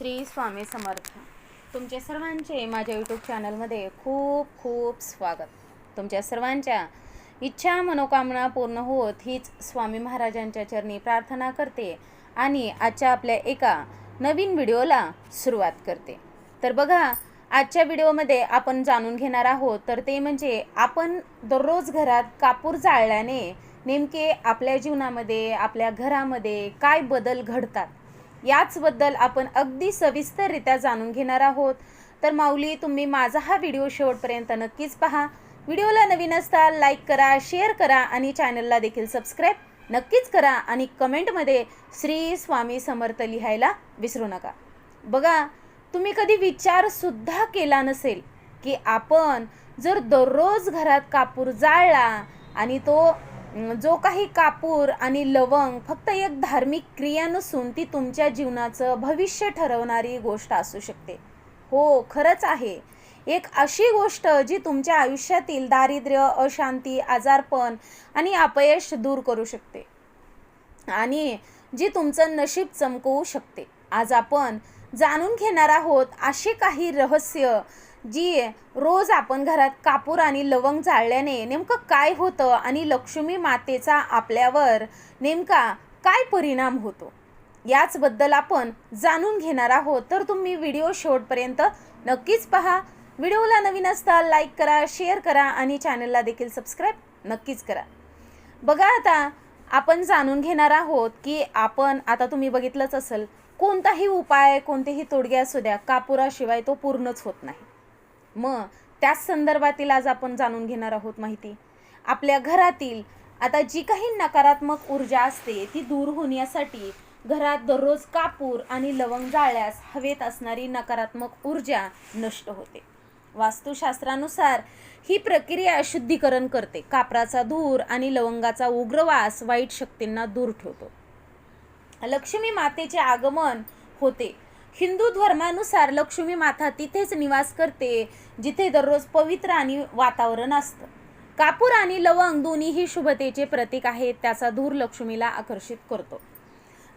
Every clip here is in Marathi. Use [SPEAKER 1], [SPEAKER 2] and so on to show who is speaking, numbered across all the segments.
[SPEAKER 1] श्री स्वामी समर्थ. तुमचे सर्वांचे माझ्या यूट्यूब चॅनलमध्ये खूप खूप स्वागत. तुमच्या सर्वांच्या इच्छा मनोकामना पूर्ण होत हीच स्वामी महाराजांच्या चरणी प्रार्थना करते आणि आजच्या आपल्या एका नवीन व्हिडिओला सुरुवात करते. तर बघा आजच्या व्हिडिओमध्ये आपण जाणून घेणार आहोत तर ते म्हणजे आपण दररोज घरात कापूर जाळल्याने नेमके आपल्या जीवनामध्ये आपल्या घरामध्ये काय बदल घडतात? याचबद्दल आपण अगदी सविस्तररित्या जाणून घेणार आहोत. तर माऊली तुम्ही माझा हा व्हिडिओ शेवटपर्यंत नक्कीच पहा. व्हिडिओला नवीन असताल लाईक करा शेअर करा आणि चॅनलला देखील सबस्क्राईब नक्कीच करा आणि कमेंटमध्ये श्री स्वामी समर्थ लिहायला विसरू नका. बघा तुम्ही कधी विचारसुद्धा केला नसेल की आपण जर दररोज घरात कापूर जाळला आणि तो जो काही कापूर आणि लवंग फक्त एक धार्मिक क्रिया नसून ती तुमच्या जीवनाचं भविष्य ठरवणारी गोष्ट असू शकते. हो खरंच आहे. एक अशी गोष्ट जी तुमच्या आयुष्यातील दारिद्र्य अशांती आजारपण आणि अपयश दूर करू शकते आणि जी तुमचं नशीब चमकवू शकते. आज आपण जाणून घेणार आहोत असे काही रहस्य जी रोज आपण घरात कापूर आणि लवंग जाळल्याने नेमकं काय होतं आणि लक्ष्मी मातेचा आपल्यावर नेमका काय परिणाम होतो? याचबद्दल आपण जाणून घेणार आहोत. तर तुम्ही व्हिडिओ शेवटपर्यंत नक्कीच पहा. व्हिडिओला नवीन असता लाईक करा शेअर करा आणि चॅनलला देखील सबस्क्राईब नक्कीच करा. बघा आता आपण जाणून घेणार आहोत की आपण आता तुम्ही बघितलंच असेल कोणताही उपाय कोणतेही तोडगे असू द्या कापुराशिवाय तो पूर्णच होत नाही. मग त्याच संदर्भातील आज आपण जाणून घेणार आहोत माहिती. आपल्या घरातील आता जी काही नकारात्मक ऊर्जा असते ती दूर होण्यासाठी घरात दररोज कापूर आणि लवंग जाळल्यास हवेत असणारी नकारात्मक ऊर्जा नष्ट होते. वास्तुशास्त्रानुसार ही प्रक्रिया शुद्धीकरण करते. कापराचा धूर आणि लवंगाचा उग्रवास वाईट शक्तींना दूर ठेवतो. लक्ष्मी मातेचे आगमन होते. हिंदू धर्मानुसार लक्ष्मी माता तिथेच निवास करते जिथे दररोज पवित्र आणि वातावरण असतं. कापूर आणि लवंग दोन्हीही शुभतेचे प्रतीक आहेत त्याचा धूर लक्ष्मीला आकर्षित करतो.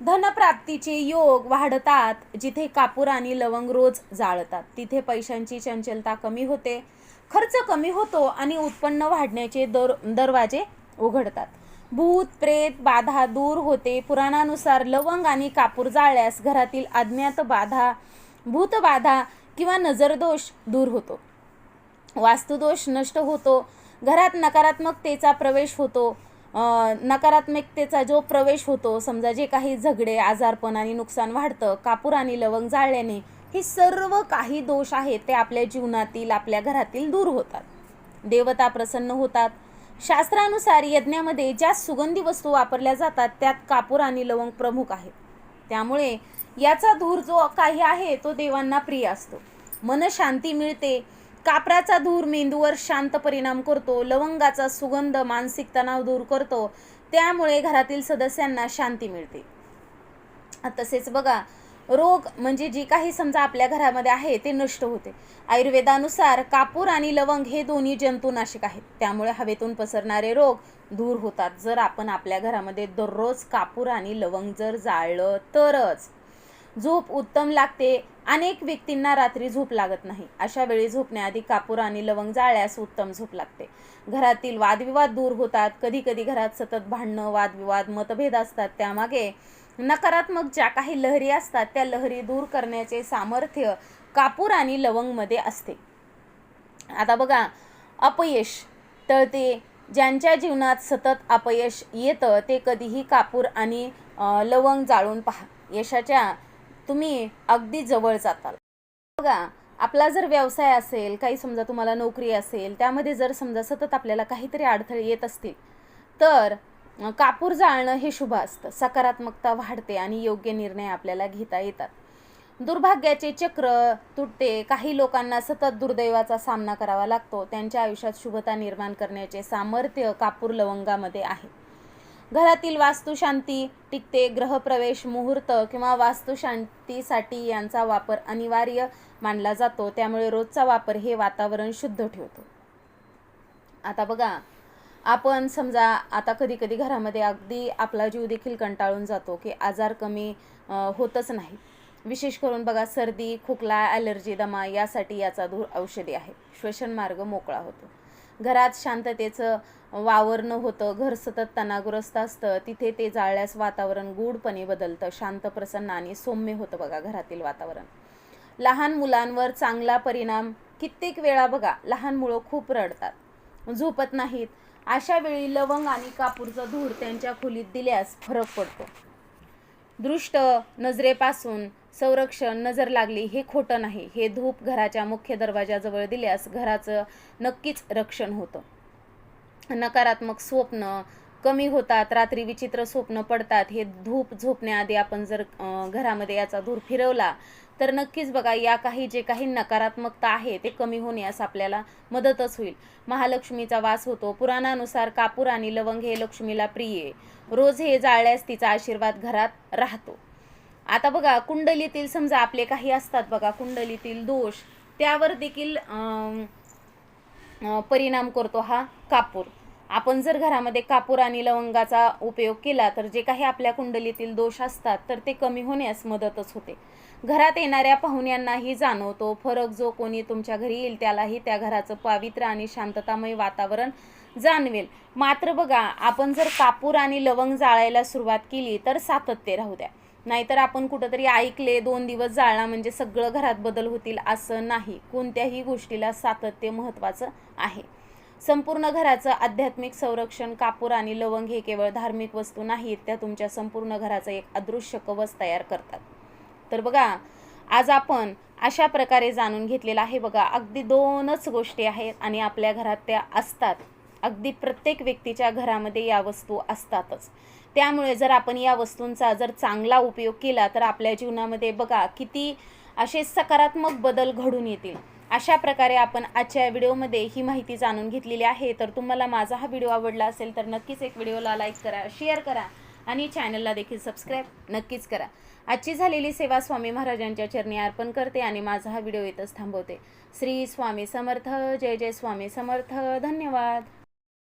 [SPEAKER 1] धनप्राप्तीचे योग वाढतात जिथे कापूर आणि लवंग रोज जाळतात तिथे पैशांची चंचलता कमी होते खर्च कमी होतो आणि उत्पन्न वाढण्याचे दर दरवाजे उघडतात. भूत प्रेत बाधा दूर होते. पुराणानुसार लवंग आणि कापूर जाळल्यास घरातील अज्ञात बाधा भूतबाधा किंवा नजरदोष दूर होतो. वास्तुदोष नष्ट होतो. घरात नकारात्मकतेचा प्रवेश होतो. नकारात्मकतेचा जो प्रवेश होतो समजा जे काही झगडे आजारपण आणि नुकसान वाढतं कापूर आणि लवंग जाळल्याने हे सर्व काही दोष आहेत ते आपल्या जीवनातील आपल्या घरातील दूर होतात. देवता प्रसन्न होतात. शास्त्रानुसार यज्ञामध्ये ज्या सुगंधी वस्तू वापरल्या जातात त्यात कापूर आणि लवंग प्रमुख आहेत. त्यामुळे याचा धूर जो काही आहे तो देवांना प्रिय असतो. मन शांती मिळते. कापराचा धूर मेंदूवर शांत परिणाम करतो. लवंगाचा सुगंध मानसिक तणाव दूर करतो. त्यामुळे घरातील सदस्यांना शांती मिळते. तसेच बघा रोग म्हणजे जी काही समजा आपल्या घरामध्ये आहे ते नष्ट होते. आयुर्वेदानुसार कापूर आणि लवंग हे दोन्ही जंतुनाशक आहेत. त्यामुळे हवेतून पसरणारे रोग दूर होतात. जर आपण आपल्या घरामध्ये दररोज कापूर आणि लवंग जर जाळलं तरच. झोप उत्तम लागते. अनेक व्यक्तींना रात्री झोप लागत नाही. अशा वेळी झोपण्याआधी कापूर आणि लवंग जाळल्यास उत्तम झोप लागते. घरातील वादविवाद दूर होतात. कधी कधी घरात सतत भांडणं वादविवाद मतभेद असतात. त्यामागे नकारात्मक ज्या काही लहरी असतात त्या लहरी दूर करण्याचे सामर्थ्य कापूर आणि लवंगमध्ये असते. आता बघा अपयश तर ते ज्यांच्या जीवनात सतत अपयश येतं ते कधीही कापूर आणि लवंग जाळून पहा. यशाच्या तुम्ही अगदी जवळ जाताल. बघा आपला जर व्यवसाय असेल काही समजा तुम्हाला नोकरी असेल त्यामध्ये जर समजा सतत आपल्याला काहीतरी अडथळे येत असतील तर कापूर जाळणं हे शुभ असतं. सकारात्मकता वाढते आणि योग्य निर्णय आपल्याला घेता येतात. दुर्भाग्याचे चक्र तुटते. काही लोकांना सतत दुर्दैवाचा सामना करावा लागतो. त्यांच्या आयुष्यात शुभता निर्माण करण्याचे सामर्थ्य कापूर लवंगामध्ये आहे. घरातील वास्तुशांती टिकते ग्रहप्रवेश मुहूर्त किंवा वास्तुशांतीसाठी यांचा वापर अनिवार्य मानला जातो. त्यामुळे रोजचा वापर हे वातावरण शुद्ध ठेवतो. आता बघा आपण समजा आता कधी कधी घरामध्ये अगदी आपला जीव देखील कंटाळून जातो की आजार कमी होतच नाही. विशेष करून बघा सर्दी खोकला ॲलर्जी दमा यासाठी याचा धूर औषधी आहे. श्वसन मार्ग मोकळा होतो. घरात शांततेचं वावरणं होतं घर सतत तणावग्रस्त असतं तिथे ते जाळल्यास वातावरण गूढपणे बदलतं शांत प्रसन्न आणि सौम्य होतं बघा घरातील वातावरण. लहान मुलांवर चांगला परिणाम कित्येक वेळा बघा लहान मुलं खूप रडतात झोपत नाहीत. अशा वेळी लवंग आणि कापूरचा धूर त्यांच्या खोलीत दिल्यास फरक पडतो. दृष्ट नजरेपासून संरक्षण नजर लागली हे खोटं नाही. हे धूप घराच्या मुख्य दरवाजाजवळ दिल्यास घराचं नक्कीच रक्षण होतं. नकारात्मक स्वप्न कमी होतात रात्री विचित्र स्वप्न पडतात. हे धूप झोपण्याआधी आपण जर घरामध्ये याचा धूर फिरवला तर नक्कीच बघा या काही जे काही नकारात्मकता आहे ते कमी होण्यास आपल्याला मदतच होईल. महालक्ष्मीचा वास होतो. पुराणानुसार कापूर आणि लवंग हे लक्ष्मीला प्रिय रोज हे जाळल्यास तिचा आशीर्वाद घरात राहतो. आता बघा कुंडलीतील समजा आपले काही असतात बघा कुंडलीतील दोष त्यावर देखील परिणाम करतो हा कापूर. आपण जर घरामध्ये कापूर आणि लवंगाचा उपयोग केला तर जे काही आपल्या कुंडलीतील दोष असतात तर ते कमी होण्यास मदतच होते. घरात येणाऱ्या पाहुण्यांनाही जाणवतो फरक जो कोणी तुमच्या घरी येईल त्यालाही त्या घराचं पावित्र्य आणि शांततामय वातावरण जाणवेल. मात्र बघा आपण जर कापूर आणि लवंग जाळायला सुरुवात केली तर सातत्य राहू द्या. नाहीतर आपण कुठंतरी ऐकले दोन दिवस जाळला म्हणजे सगळं घरात बदल होतील असं नाही. कोणत्याही गोष्टीला सातत्य महत्त्वाचं आहे. संपूर्ण घराचं आध्यात्मिक संरक्षण कापूर आणि लवंग हे केवळ धार्मिक वस्तू नाहीत त्या तुमच्या संपूर्ण घराचं एक अदृश्य कवच तयार करतात. तर बघा आज आपण अशा प्रकारे जाणून घेतलेलं आहे बघा अगदी दोनच गोष्टी आहेत आणि आपल्या घरात त्या असतात. अगदी प्रत्येक व्यक्तीच्या घरामध्ये या वस्तू असतातच. त्यामुळे जर आपण या वस्तूंचा जर चांगला उपयोग केला तर आपल्या जीवनामध्ये बघा किती असे सकारात्मक बदल घडून येतील. अशा प्रकारे आपण आजच्या व्हिडिओमध्ये ही माहिती जाणून घेतलेली आहे. तर तुम्हाला माझा हा व्हिडिओ आवडला असेल तर नक्कीच एक व्हिडिओला लाईक करा शेअर करा आणि चॅनलला देखील सबस्क्राईब नक्कीच करा. आजची झालेली सेवा स्वामी महाराजांच्या चरणी अर्पण करते आणि माझा हा व्हिडिओ इथंच थांबवते. श्री स्वामी समर्थ जय जय स्वामी समर्थ धन्यवाद.